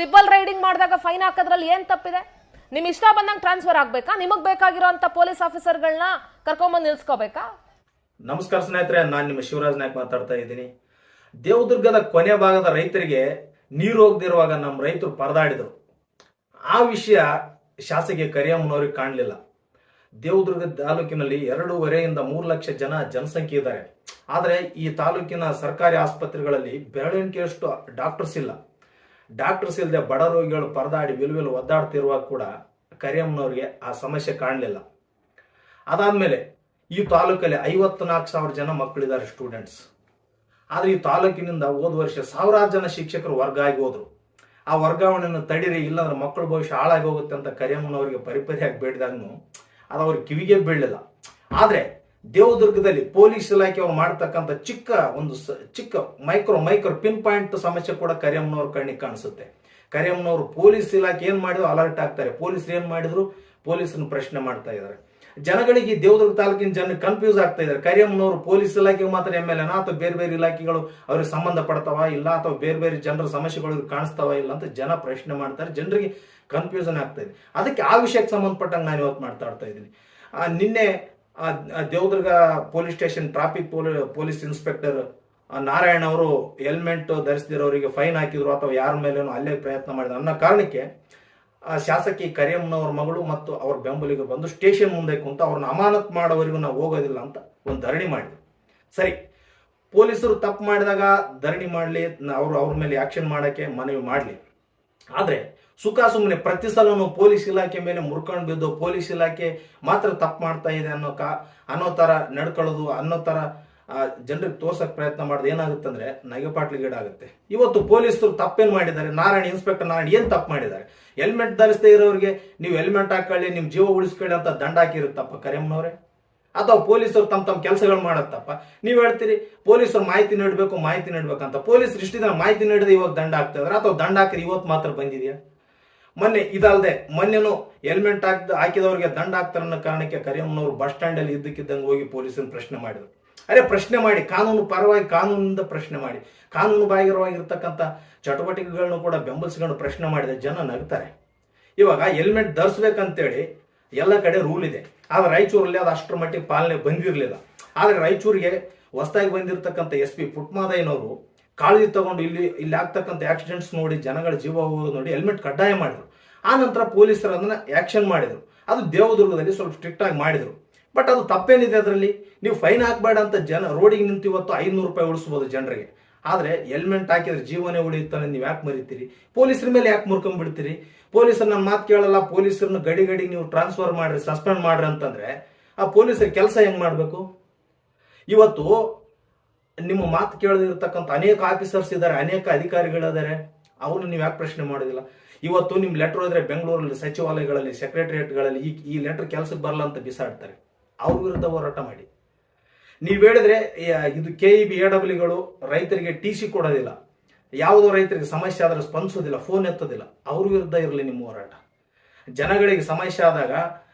Triple riding ಮಾಡಿದಾಗ fine ಹಾಕೋದ್ರಲ್ಲಿ ಏನು ತಪ್ಪಿದೆ? ನಿಮ್ ಇಷ್ಟ ಬಂದಂಗೆ ಟ್ರಾನ್ಸ್ಫರ್ ಆಗ್ಬೇಕಾ? ನಿಮಗ್ ಬೇಕಾಗಿರೋಂಥ ಪೊಲೀಸ್ ಆಫೀಸರ್ಗಳನ್ನ ಕರ್ಕೊಂಬಂದು ನಿಲ್ಸ್ಕೋಬೇಕಾ? ನಮಸ್ಕಾರ ಸ್ನೇಹಿತರೆ, ನಾನು ನಿಮ್ಮ ಶಿವರಾಜ್ ನಾಯ್ಕ ಮಾತಾಡ್ತಾ ಇದ್ದೀನಿ. ದೇವದುರ್ಗದ ಕೊನೆ ಭಾಗದ ರೈತರಿಗೆ ನೀರು ಹೋಗದಿರುವಾಗ ನಮ್ಮ ರೈತರು ಪರದಾಡಿದರು. ಆ ವಿಷಯ ಶಾಸಕಿ ಕರಿಯಮ್ಮನವ್ರಿಗೆ ಕಾಣಲಿಲ್ಲ. ದೇವದುರ್ಗ ತಾಲೂಕಿನಲ್ಲಿ ಎರಡೂವರೆಯಿಂದ ಮೂರು ಲಕ್ಷ ಜನ ಜನಸಂಖ್ಯೆ ಇದ್ದಾರೆ. ಆದರೆ ಈ ತಾಲೂಕಿನ ಸರ್ಕಾರಿ ಆಸ್ಪತ್ರೆಗಳಲ್ಲಿ ಬೆರಳೆಣಿಕೆಯಷ್ಟು ಡಾಕ್ಟರ್ಸ್ ಇಲ್ಲ. ಡಾಕ್ಟರ್ಸ್ ಇಲ್ಲದೆ ಬಡ ರೋಗಿಗಳು ಪರದಾಡಿ ವಿಲ್ವಿಲ್ ಒದ್ದಾಡ್ತಿರುವಾಗ ಕೂಡ ಕರಿಯಮ್ಮನವ್ರಿಗೆ ಆ ಸಮಸ್ಯೆ ಕಾಣಲಿಲ್ಲ. ಅದಾದ್ಮೇಲೆ ಈ ತಾಲೂಕಲ್ಲಿ ಐವತ್ನಾಲ್ಕು ಸಾವಿರ ಜನ ಮಕ್ಕಳಿದ್ದಾರೆ ಸ್ಟೂಡೆಂಟ್ಸ್ ಆದರೆ ಈ ತಾಲೂಕಿನಿಂದ ಹೋದ ವರ್ಷ ಸಾವಿರಾರು ಜನ ಶಿಕ್ಷಕರು ವರ್ಗ ಆಗಿ ಹೋದ್ರು. ಆ ವರ್ಗಾವಣೆಯನ್ನು ತಡೀರಿ, ಇಲ್ಲಾಂದ್ರೆ ಮಕ್ಕಳ ಭವಿಷ್ಯ ಹಾಳಾಗಿ ಹೋಗುತ್ತೆ ಅಂತ ಕರಿಯಮ್ಮನವರಿಗೆ ಪರಿಪರಿಯಾಗಿ ಬೇಡಿದಾಗೂ ಅದು ಅವ್ರಿಗೆ ಕಿವಿಗೆ ಬೀಳಲಿಲ್ಲ. ಆದರೆ ದೇವದುರ್ಗದಲ್ಲಿ ಪೊಲೀಸ್ ಇಲಾಖೆ ಅವ್ರು ಮಾಡ್ತಕ್ಕಂಥ ಚಿಕ್ಕ ಒಂದು ಚಿಕ್ಕ ಮೈಕ್ರೋ ಮೈಕ್ರೋ ಪಿನ್ ಪಾಯಿಂಟ್ ಸಮಸ್ಯೆ ಕೂಡ ಕರಿಯಮ್ಮನವ್ರ ಕಣ್ಣಿಗೆ ಕಾಣಿಸುತ್ತೆ. ಕರಿಯಮ್ಮನವರು ಪೊಲೀಸ್ ಇಲಾಖೆ ಏನು ಮಾಡಿದ್ರು ಅಲರ್ಟ್ ಆಗ್ತಾರೆ ಪೊಲೀಸ್ ಏನು ಮಾಡಿದ್ರು? ಪೊಲೀಸರನ್ನು ಪ್ರಶ್ನೆ ಮಾಡ್ತಾ ಇದ್ದಾರೆ. ಜನಗಳಿಗೆ ದೇವದುರ್ಗ ತಾಲೂಕಿನ ಜನ ಕನ್ಫ್ಯೂಸ್ ಆಗ್ತಾ ಇದ್ದಾರೆ. ಕರಿಯಮ್ಮನವರು ಪೊಲೀಸ್ ಇಲಾಖೆಗೆ ಮಾತ್ರ ಎಂ ಎಲ್ ಅಥವಾ ಬೇರೆ ಬೇರೆ ಇಲಾಖೆಗಳು ಅವ್ರಿಗೆ ಸಂಬಂಧ ಪಡ್ತಾವ ಇಲ್ಲ ಅಥವಾ ಬೇರೆ ಬೇರೆ ಜನರ ಸಮಸ್ಯೆಗಳು ಕಾಣಿಸ್ತಾವ ಇಲ್ಲ ಅಂತ ಜನ ಪ್ರಶ್ನೆ ಮಾಡ್ತಾರೆ. ಜನರಿಗೆ ಕನ್ಫ್ಯೂಷನ್ ಆಗ್ತಾ ಇದೆ. ಅದಕ್ಕೆ ಆ ವಿಷಯಕ್ಕೆ ಸಂಬಂಧಪಟ್ಟಂಗೆ ನಾನು ಇವತ್ತು ಮಾತಾಡ್ತಾ ಇದ್ದೀನಿ. ನಿನ್ನೆ Devadurga police station traffic police inspector Narayana ಅವರು ಹೆಲ್ಮೆಟ್ ಧರಿಸದಿರೋರಿಗೆ ಫೈನ್ ಹಾಕಿದ್ರು ಅಥವಾ ಯಾರ ಮೇಲೇನೋ ಅಲ್ಲೇ ಪ್ರಯತ್ನ ಮಾಡಿದ್ರು. ಅನ್ನೋ ಕಾರಣಕ್ಕೆ, ಆ, ಶಾಸಕಿ ಕರಿಯಮ್ಮನವ್ರ ಮಗಳು ಮತ್ತು ಅವ್ರ ಬೆಂಬಲಿಗೆ ಬಂದು ಸ್ಟೇಷನ್ ಮುಂದೆ ಕುಂತ ಅವ್ರನ್ನ ಅಮಾನತ್ ಮಾಡೋವರೆಗೂ ನಾವು ಹೋಗೋದಿಲ್ಲ ಅಂತ ಒಂದು ಧರಣಿ ಮಾಡಿದ್ರು. ಸರಿ, ಪೊಲೀಸರು ತಪ್ಪು ಮಾಡಿದಾಗ ಧರಣಿ ಮಾಡಲಿ ಅವರು ಅವ್ರ ಮೇಲೆ ಆಕ್ಷನ್ ಮಾಡೋಕ್ಕೆ ಮನವಿ ಮಾಡಲಿ. ಆದರೆ ಸುಖ ಸುಮ್ಮನೆ ಪ್ರತಿ ಸಲನು ಪೊಲೀಸ್ ಇಲಾಖೆ ಮೇಲೆ ಮುರ್ಕೊಂಡು ಬಿದ್ದು ಪೊಲೀಸ್ ಇಲಾಖೆ ಮಾತ್ರ ತಪ್ಪು ಮಾಡ್ತಾ ಇದೆ ಅನ್ನೋ ಕಾ ಅನ್ನೋ ಥರ ನಡ್ಕೊಳ್ಳೋದು, ಅನ್ನೋ ಥರ ಜನರಿಗೆ ತೋರ್ಸಕ್ಕೆ ಪ್ರಯತ್ನ ಮಾಡೋದು ಏನಾಗುತ್ತೆ ಅಂದ್ರೆ ಆಗುತ್ತೆ ಇವತ್ತು ಪೊಲೀಸರು ತಪ್ಪೇನು ಮಾಡಿದ್ದಾರೆ? ನಾರಾಯಣ, ಇನ್ಸ್ಪೆಕ್ಟರ್ ನಾರಾಯಣ ಏನು ತಪ್ಪು ಮಾಡಿದ್ದಾರೆ? ಹೆಲ್ಮೆಟ್ ಧರಿಸದೇ ಇರೋರಿಗೆ ನೀವು ಹೆಲ್ಮೆಟ್ ಹಾಕೊಳ್ಳಿ ನಿಮ್ಮ ಜೀವ ಉಳಿಸ್ಕೊಳ್ಳಿ ಅಂತ ದಂಡ ಹಾಕಿರುತ್ತಪ್ಪ ಕರೆಮ್ಮನವ್ರೆ ಅಥವಾ ಪೊಲೀಸರು ತಮ್ಮ ತಮ್ಮ ಕೆಲಸಗಳು ಮಾಡತ್ತಪ್ಪ? ನೀವು ಹೇಳ್ತೀರಿ, ಪೊಲೀಸರು ಮಾಹಿತಿ ನೀಡಬೇಕು, ಮಾಹಿತಿ ನೀಡಬೇಕಂತ. ಪೊಲೀಸರು ಇಷ್ಟು ಮಾಹಿತಿ ನೀಡಿದ್ರೆ ಇವಾಗ ದಂಡ ಹಾಕ್ತಿದಾರೆ ಅಥವಾ ದಂಡ ಹಾಕಿದ್ರೆ ಇವತ್ತು ಮಾತ್ರ ಬಂದಿದೆಯಾ? ಮೊನ್ನೆ ಇದಲ್ಲದೆ ಮೊನ್ನೆನು ಹೆಲ್ಮೆಟ್ ಹಾಕ್, ಹಾಕಿದವ್ರಿಗೆ ದಂಡ ಹಾಕ್ತಾರ ಕಾರಣಕ್ಕೆ ಕರಿಯಮ್ಮನವರು ಬಸ್ ಸ್ಟ್ಯಾಂಡ್ ಅಲ್ಲಿ ಇದ್ದಕ್ಕಿದ್ದಂಗೆ ಹೋಗಿ ಪೊಲೀಸನ್ ಪ್ರಶ್ನೆ ಮಾಡಿದ್ರು. ಅರೆ ಪ್ರಶ್ನೆ ಮಾಡಿ, ಕಾನೂನು ಪರವಾಗಿ, ಕಾನೂನಿಂದ ಪ್ರಶ್ನೆ ಮಾಡಿ. ಕಾನೂನು ಬಾಹಿರವಾಗಿರ್ತಕ್ಕಂಥ ಚಟುವಟಿಕೆಗಳನ್ನು ಕೂಡ ಬೆಂಬಲಿಸ್ಕೊಂಡು ಪ್ರಶ್ನೆ ಮಾಡಿದ ಜನ ನಗ್ತಾರೆ. ಇವಾಗ ಹೆಲ್ಮೆಟ್ ಧರಿಸ್ಬೇಕಂತೇಳಿ ಎಲ್ಲ ಕಡೆ ರೂಲ್ ಇದೆ. ಆದ್ರೆ ರಾಯಚೂರಲ್ಲಿ ಅದು ಅಷ್ಟರ ಮಟ್ಟಿಗೆ ಪಾಲನೆ ಬಂದಿರಲಿಲ್ಲ. ಆದ್ರೆ ರಾಯಚೂರಿಗೆ ಹೊಸದಾಗಿ ಬಂದಿರತಕ್ಕಂಥ ಎಸ್ ಪಿ ಪುಟ್ಮಾದಯ್ಯನವರು ಕಾಳಜಿ ತಗೊಂಡು ಇಲ್ಲಿ ಇಲ್ಲಿ ಆಗ್ತಕ್ಕಂಥ ಆಕ್ಸಿಡೆಂಟ್ಸ್ ನೋಡಿ ಜನಗಳ ಜೀವ ಹೋಗೋದು ನೋಡಿ ಹೆಲ್ಮೆಟ್ ಕಡ್ಡಾಯ ಮಾಡಿದ್ರು. ಆ ನಂತರ ಪೊಲೀಸರು ಅದನ್ನು ಆ್ಯಕ್ಷನ್ ಮಾಡಿದರು. ಅದು ದೇವದುರ್ಗದಲ್ಲಿ ಸ್ವಲ್ಪ ಸ್ಟ್ರಿಕ್ಟ್ ಆಗಿ ಮಾಡಿದ್ರು. ಬಟ್ ಅದು ತಪ್ಪೇನಿದೆ ಅದರಲ್ಲಿ? ನೀವು ಫೈನ್ ಹಾಕಬೇಡ ಅಂತ ಜನ ರೋಡಿಗೆ ನಿಂತು ಇವತ್ತು ಐನೂರು ರೂಪಾಯಿ ಉಳಿಸ್ಬೋದು ಜನರಿಗೆ. ಆದರೆ ಹೆಲ್ಮೆಟ್ ಹಾಕಿದ್ರೆ ಜೀವನೇ ಉಳಿಯುತ್ತಾನೆ ನೀವು ಯಾಕೆ ಮರಿತೀರಿ? ಪೊಲೀಸರ ಮೇಲೆ ಯಾಕೆ ಮುರ್ಕೊಂಡ್ಬಿಡ್ತೀರಿ ಪೊಲೀಸರು ನಮ್ಮ ಮಾತು ಕೇಳಲ್ಲ, ಪೊಲೀಸರನ್ನ ಗಡಿ ಗಡಿ ನೀವು ಟ್ರಾನ್ಸ್ಫರ್ ಮಾಡ್ರಿ ಸಸ್ಪೆಂಡ್ ಮಾಡ್ರಿ ಅಂತಂದರೆ ಆ ಪೊಲೀಸರ ಕೆಲಸ ಹೆಂಗೆ ಮಾಡಬೇಕು? ಇವತ್ತು ನಿಮ್ಮ ಮಾತು ಕೇಳದಿರ್ತಕ್ಕಂಥ ಅನೇಕ ಆಫೀಸರ್ಸ್ ಇದ್ದಾರೆ, ಅನೇಕ ಅಧಿಕಾರಿಗಳಿದ್ದಾರೆ ಅವ್ರನ್ನ ನೀವು ಯಾಕೆ ಪ್ರಶ್ನೆ ಮಾಡೋದಿಲ್ಲ? ಇವತ್ತು ನಿಮ್ಮ ಲೆಟರ್ ಹೋದ್ರೆ ಬೆಂಗಳೂರಲ್ಲಿ ಸಚಿವಾಲಯಗಳಲ್ಲಿ ಸೆಕ್ರೆಟರಿಯೇಟ್ಗಳಲ್ಲಿ ಈ ಈ ಲೆಟರ್ ಕೆಲಸಕ್ಕೆ ಬರಲ್ಲ ಅಂತ ಬಿಸಾಡ್ತಾರೆ. ಅವ್ರ ವಿರುದ್ಧ ಹೋರಾಟ ಮಾಡಿ. ನೀವು ಹೇಳಿದ್ರೆ ಇದು ಕೆ ಇ ಬಿ ಎ ಡಬ್ಲ್ಯೂಗಳು ರೈತರಿಗೆ ಟಿ ಸಿ ಕೊಡೋದಿಲ್ಲ. ಯಾವುದೋ ರೈತರಿಗೆ ಸಮಸ್ಯೆ ಆದ್ರೆ ಸ್ಪಂದಿಸೋದಿಲ್ಲ ಫೋನ್ ಎತ್ತೋದಿಲ್ಲ. ಅವ್ರ ವಿರುದ್ಧ ಇರಲಿ ನಿಮ್ಮ ಹೋರಾಟ. ಜನಗಳಿಗೆ ಸಮಸ್ಯೆ ಆದಾಗ,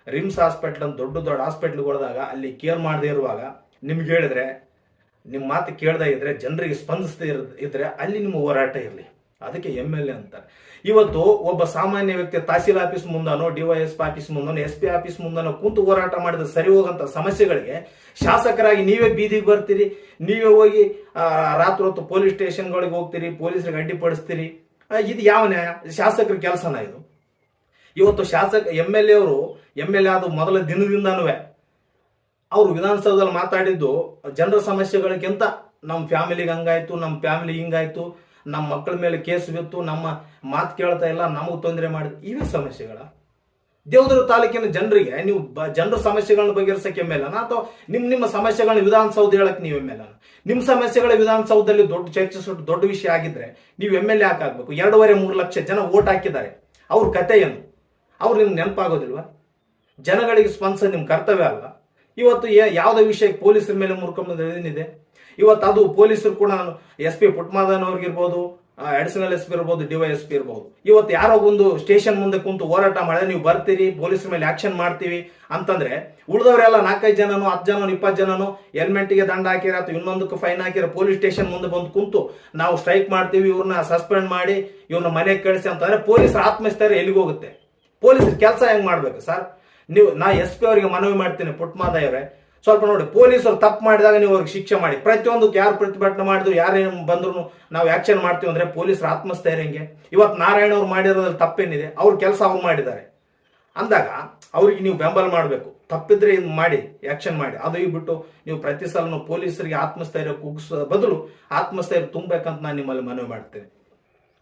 ರಿಮ್ಸ್ ಹಾಸ್ಪಿಟ್ಲ್ ಅಂತ ದೊಡ್ಡ ದೊಡ್ಡ ಹಾಸ್ಪಿಟ್ಲ್ಗೆ ಹೋದಾಗ, ಅಲ್ಲಿ ಕೇರ್ ಮಾಡದೇ ಇರುವಾಗ, ನಿಮ್ಗೆ ಹೇಳಿದ್ರೆ ನಿಮ್ಮ ಮಾತು ಕೇಳ್ದೆ ಇದ್ರೆ, ಜನರಿಗೆ ಸ್ಪಂದಿಸದೇ ಇದ್ರೆ, ಅಲ್ಲಿ ನಿಮ್ಮ ಹೋರಾಟ ಇರಲಿ. ಅದಕ್ಕೆ ಎಂ ಎಲ್ ಎ ಅಂತಾರೆ. ಇವತ್ತು ಒಬ್ಬ ಸಾಮಾನ್ಯ ವ್ಯಕ್ತಿ ತಹಸೀಲ್ ಆಫೀಸ್ ಮುಂದನೋ ಡಿವೈಎಸ್ ಆಫೀಸ್ ಮುಂದನೋ ಎಸ್ ಪಿ ಆಫೀಸ್ ಮುಂದನೋ ಕುಂತು ಹೋರಾಟ ಮಾಡಿದ ಸರಿ ಹೋಗಂತ ಸಮಸ್ಯೆಗಳಿಗೆ ಶಾಸಕರಾಗಿ ನೀವೇ ಬೀದಿಗೆ ಬರ್ತೀರಿ, ನೀವೇ ಹೋಗಿ ರಾತ್ರಿ ಹೊತ್ತು ಪೊಲೀಸ್ ಸ್ಟೇಷನ್ಗಳಿಗೆ ಹೋಗ್ತೀರಿ, ಪೊಲೀಸರಿಗೆ ಅಡ್ಡಿಪಡಿಸ್ತೀರಿ ಇದು ಯಾವ ನ್ಯಾಯ? ಶಾಸಕರ ಕೆಲಸನ ಇದು. ಇವತ್ತು ಶಾಸಕ ಎಂ ಎಲ್ ಎ ಅವರು ಎಂ ಎಲ್ ಎ ಆದ ಮೊದಲ ದಿನದಿಂದನೂ ಅವರು ವಿಧಾನಸೌಧದಲ್ಲಿ ಮಾತಾಡಿದ್ದು, ಜನರ ಸಮಸ್ಯೆಗಳಿಗಿಂತ ನಮ್ಮ ಫ್ಯಾಮಿಲಿಗೆ ಹಂಗಾಯ್ತು ನಮ್ಮ ಫ್ಯಾಮಿಲಿ ಹಿಂಗಾಯ್ತು ನಮ್ಮ ಮಕ್ಕಳ ಮೇಲೆ ಕೇಸ್ ಬಿತ್ತು, ನಮ್ಮ ಮಾತು ಕೇಳ್ತಾ ಇಲ್ಲ, ನಮಗೆ ತೊಂದರೆ ಮಾಡಿದ ಇವೇ ಸಮಸ್ಯೆಗಳ. ದೇವದುರ್ಗ ತಾಲೂಕಿನ ಜನರಿಗೆ, ನೀವು ಜನರ ಸಮಸ್ಯೆಗಳನ್ನ ಬಗೆಹರಿಸಕ್ಕೆ ಎಂ ಎಲ್ ಅಥವಾ ನಿಮ್ಮ ನಿಮ್ಮ ಸಮಸ್ಯೆಗಳನ್ನ ವಿಧಾನಸೌಧ ಹೇಳಕ್ ನೀವು ಎಂ ಎಲ್ ನಿಮ್ಮ ಸಮಸ್ಯೆಗಳ ವಿಧಾನಸೌಧದಲ್ಲಿ ದೊಡ್ಡ ಚರ್ಚೆ ದೊಡ್ಡ ವಿಷಯ ಆಗಿದ್ರೆ ನೀವು ಎಂ ಎಲ್ ಎ ಹಾಕಾಗಬೇಕು ಎರಡೂವರೆ ಮೂರು ಲಕ್ಷ ಜನ ಓಟ್ ಹಾಕಿದ್ದಾರೆ. ಅವ್ರ ಕತೆ ಏನು ಅವ್ರು ನಿಮ್ಗೆ ನೆನಪಾಗೋದಿಲ್ವಾ? ಜನಗಳಿಗೆ ಸ್ಪಂದಿಸ ನಿಮ್ಮ ಕರ್ತವ್ಯ ಅಲ್ಲ ಇವತ್ತು ಯಾವುದೇ ವಿಷಯಕ್ಕೆ ಪೊಲೀಸರ ಮೇಲೆ ಮುರ್ಕೊಂಬಂದ್ರೆ ಏನಿದೆ? ಇವತ್ತು ಅದು ಪೊಲೀಸರು ಕೂಡ ಎಸ್ ಪಿ ಪುಟ್ಮಾದನ್ ಅವ್ರಿಗಿರ್ಬೋದು ಅಡಿಷನಲ್ ಎಸ್ ಪಿ ಇರ್ಬೋದು ಡಿವೈ ಎಸ್ ಪಿ ಇರ್ಬೋದು. ಇವತ್ತು ಯಾರೋ ಒಂದು ಸ್ಟೇಷನ್ ಮುಂದೆ ಕುಂತು ಹೋರಾಟ ಮಾಡಿದ್ರೆ ನೀವು ಬರ್ತೀರಿ ಪೊಲೀಸ್ ಮೇಲೆ ಆಕ್ಷನ್ ಮಾಡ್ತೀವಿ ಅಂತಂದ್ರೆ ಉಳಿದವರೆಲ್ಲ ನಾಲ್ಕೈದು ಜನನು, ಹತ್ತು ಜನನು, ಇಪ್ಪತ್ತು ಜನನು ಹೆಲ್ಮೆಟ್ಗೆ ದಂಡ ಹಾಕಿರ ಅಥವಾ ಇನ್ನೊಂದಕ್ಕೆ ಫೈನ್ ಹಾಕಿರ ಪೊಲೀಸ್ ಸ್ಟೇಷನ್ ಮುಂದೆ ಬಂದು ಕುಂತು ನಾವು ಸ್ಟ್ರೈಕ್ ಮಾಡ್ತೀವಿ, ಇವ್ರನ್ನ ಸಸ್ಪೆಂಡ್ ಮಾಡಿ, ಇವ್ರನ್ನ ಮನೆಗೆ ಕಳಿಸಿ ಅಂತಂದ್ರೆ ಪೊಲೀಸ್ ಆತ್ಮಸ್ಥೈರ್ಯ ಎಲ್ಲಿಗೆ ಹೋಗುತ್ತೆ? ಪೊಲೀಸರ ಕೆಲಸ ಹೆಂಗ್ ಮಾಡ್ಬೇಕು ಸರ್ ನೀವು, ನಾ ಎಸ್ ಪಿ ಅವರಿಗೆ ಮನವಿ ಮಾಡ್ತೀನಿ ಪುಟ್ಮಾದಯವರೇ ಸ್ವಲ್ಪ ನೋಡಿ, ಪೊಲೀಸರು ತಪ್ಪು ಮಾಡಿದಾಗ ನೀವು ಅವ್ರಿಗೆ ಶಿಕ್ಷೆ ಮಾಡಿ. ಪ್ರತಿಯೊಂದಕ್ಕೆ ಯಾರು ಪ್ರತಿಭಟನೆ ಮಾಡಿದ್ರು, ಯಾರೇ ಬಂದ್ರು ನಾವು ಆಕ್ಷನ್ ಮಾಡ್ತೀವಿ ಅಂದ್ರೆ ಪೊಲೀಸರು ಆತ್ಮಸ್ಥೈರ್ಯ ಹೆಂಗೆ? ಇವತ್ತು ನಾರಾಯಣ ಅವ್ರು ಮಾಡಿರೋದ್ರಲ್ಲಿ ತಪ್ಪೇನಿದೆ, ಅವ್ರ ಕೆಲಸ ಅವ್ರು ಮಾಡಿದ್ದಾರೆ. ಅಂದಾಗ ಅವ್ರಿಗೆ ನೀವು ಬೆಂಬಲ ಮಾಡಬೇಕು. ತಪ್ಪಿದ್ರೆ ಇದು ಮಾಡಿ ಆಕ್ಷನ್ ಮಾಡಿ. ಅದು ಈ ಬಿಟ್ಟು ನೀವು ಪ್ರತಿ ಸಲ ಪೊಲೀಸರಿಗೆ ಆತ್ಮಸ್ಥೈರ್ಯ ಕುಗ್ಸೋ ಬದಲು ಆತ್ಮಸ್ಥೈರ್ಯ ತುಂಬಬೇಕಂತ ನಾನು ನಿಮ್ಮಲ್ಲಿ ಮನವಿ ಮಾಡ್ತೇನೆ.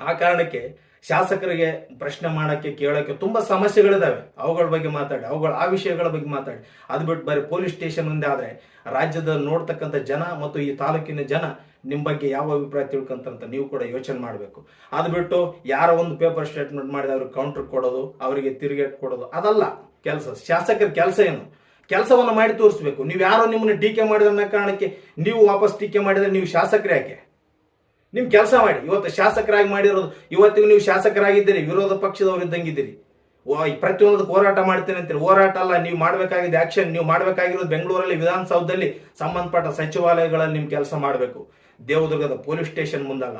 ಆ ಕಾರಣಕ್ಕೆ ಶಾಸಕರಿಗೆ ಪ್ರಶ್ನೆ ಮಾಡಕ್ಕೆ, ಕೇಳೋಕ್ಕೆ ತುಂಬಾ ಸಮಸ್ಯೆಗಳಿದಾವೆ. ಅವುಗಳ ಬಗ್ಗೆ ಮಾತಾಡಿ, ಅವುಗಳ, ಆ ವಿಷಯಗಳ ಬಗ್ಗೆ ಮಾತಾಡಿ. ಅದು ಬಿಟ್ಟು ಬರೀ ಪೊಲೀಸ್ ಸ್ಟೇಷನ್ ಮುಂದೆ ಆದ್ರೆ ರಾಜ್ಯದ ನೋಡ್ತಕ್ಕಂಥ ಜನ ಮತ್ತು ಈ ತಾಲೂಕಿನ ಜನ ನಿಮ್ಮ ಬಗ್ಗೆ ಯಾವ ಅಭಿಪ್ರಾಯ ತಿಳ್ಕೊಂತಂತ ನೀವು ಕೂಡ ಯೋಚನೆ ಮಾಡಬೇಕು. ಅದು ಬಿಟ್ಟು ಯಾರೋ ಒಂದು ಪೇಪರ್ ಸ್ಟೇಟ್ಮೆಂಟ್ ಮಾಡಿದ ಅವ್ರಿಗೆ ಕೌಂಟರ್ ಕೊಡೋದು, ಅವರಿಗೆ ತಿರುಗೇಟ್ ಕೊಡೋದು, ಅದಲ್ಲ ಕೆಲಸ. ಶಾಸಕರ ಕೆಲಸ ಏನು? ಕೆಲಸವನ್ನು ಮಾಡಿ ತೋರಿಸ್ಬೇಕು. ನೀವು ಯಾರೋ ನಿಮ್ಮನ್ನ ಟೀಕೆ ಮಾಡಿದ ಕಾರಣಕ್ಕೆ ನೀವು ವಾಪಸ್ ಟೀಕೆ ಮಾಡಿದ್ರೆ ನೀವು ಶಾಸಕರೇ ಯಾಕೆ ನಿಮ್ ಕೆಲಸ ಮಾಡಿ. ಇವತ್ತು ಶಾಸಕರಾಗಿ ಮಾಡಿರೋದು, ಇವತ್ತಿಗೂ ನೀವು ಶಾಸಕರಾಗಿದ್ದೀರಿ, ವಿರೋಧ ಪಕ್ಷದವರು ಇದ್ದಂಗಿದ್ದೀರಿ. ಪ್ರತಿಯೊಂದಕ್ಕೆ ಹೋರಾಟ ಮಾಡ್ತೇನೆ ಅಂತೀರಿ. ಹೋರಾಟ ಅಲ್ಲ, ನೀವು ಮಾಡಬೇಕಾಗಿದೆ ಆಕ್ಷನ್ ನೀವು ಮಾಡಬೇಕಾಗಿರೋದು ಬೆಂಗಳೂರಲ್ಲಿ, ವಿಧಾನಸೌಧದಲ್ಲಿ ಸಂಬಂಧಪಟ್ಟ ಸಚಿವಾಲಯಗಳಲ್ಲಿ ನಿಮ್ ಕೆಲಸ ಮಾಡಬೇಕು. ದೇವದುರ್ಗದ ಪೊಲೀಸ್ ಸ್ಟೇಷನ್ ಮುಂದಲ್ಲ.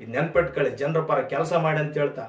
ಇದು ನೆನ್ಪಿಟ್ಕೊಳ್ಳಿ, ಜನರ ಪರ ಕೆಲಸ ಮಾಡಿ ಅಂತ ಹೇಳ್ತಾ.